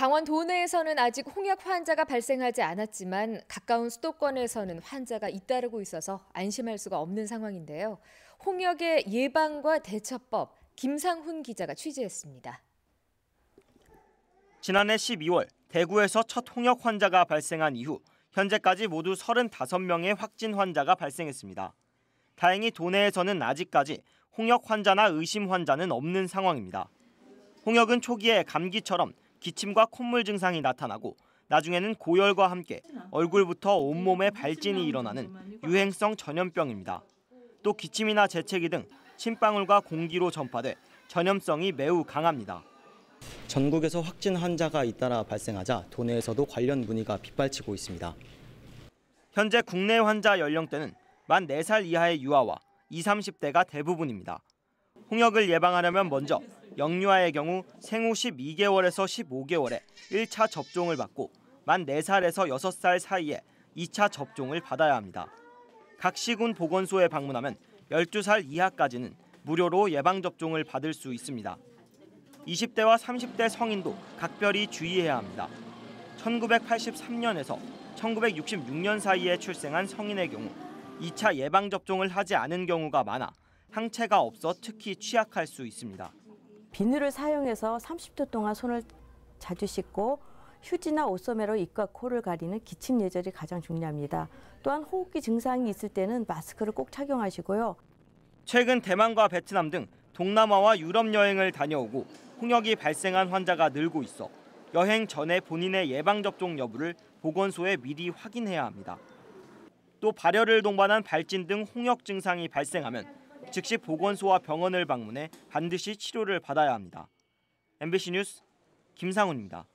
강원 도내에서는 아직 홍역 환자가 발생하지 않았지만 가까운 수도권에서는 환자가 잇따르고 있어서 안심할 수가 없는 상황인데요. 홍역의 예방과 대처법 김상훈 기자가 취재했습니다. 지난해 12월 대구에서 첫 홍역 환자가 발생한 이후 현재까지 모두 35명의 확진 환자가 발생했습니다. 다행히 도내에서는 아직까지 홍역 환자나 의심 환자는 없는 상황입니다. 홍역은 초기에 감기처럼 기침과 콧물 증상이 나타나고 나중에는 고열과 함께 얼굴부터 온몸에 발진이 일어나는 유행성 전염병입니다. 또 기침이나 재채기 등 침방울과 공기로 전파돼 전염성이 매우 강합니다. 전국에서 확진 환자가 잇따라 발생하자 도내에서도 관련 문의가 빗발치고 있습니다. 현재 국내 환자 연령대는 만 4살 이하의 유아와 20, 30대가 대부분입니다. 홍역을 예방하려면 먼저 영유아의 경우 생후 12개월에서 15개월에 1차 접종을 받고 만 4살에서 6살 사이에 2차 접종을 받아야 합니다. 각 시군 보건소에 방문하면 12살 이하까지는 무료로 예방접종을 받을 수 있습니다. 20대와 30대 성인도 각별히 주의해야 합니다. 1983년에서 1966년 사이에 출생한 성인의 경우 2차 예방접종을 하지 않은 경우가 많아 항체가 없어 특히 취약할 수 있습니다. 비누를 사용해서 30초 동안 손을 자주 씻고 휴지나 옷소매로 입과 코를 가리는 기침 예절이 가장 중요합니다. 또한 호흡기 증상이 있을 때는 마스크를 꼭 착용하시고요. 최근 대만과 베트남 등 동남아와 유럽 여행을 다녀오고 홍역이 발생한 환자가 늘고 있어 여행 전에 본인의 예방접종 여부를 보건소에 미리 확인해야 합니다. 또 발열을 동반한 발진 등 홍역 증상이 발생하면 즉시 보건소와 병원을 방문해 반드시 치료를 받아야 합니다. MBC 뉴스 김상훈입니다.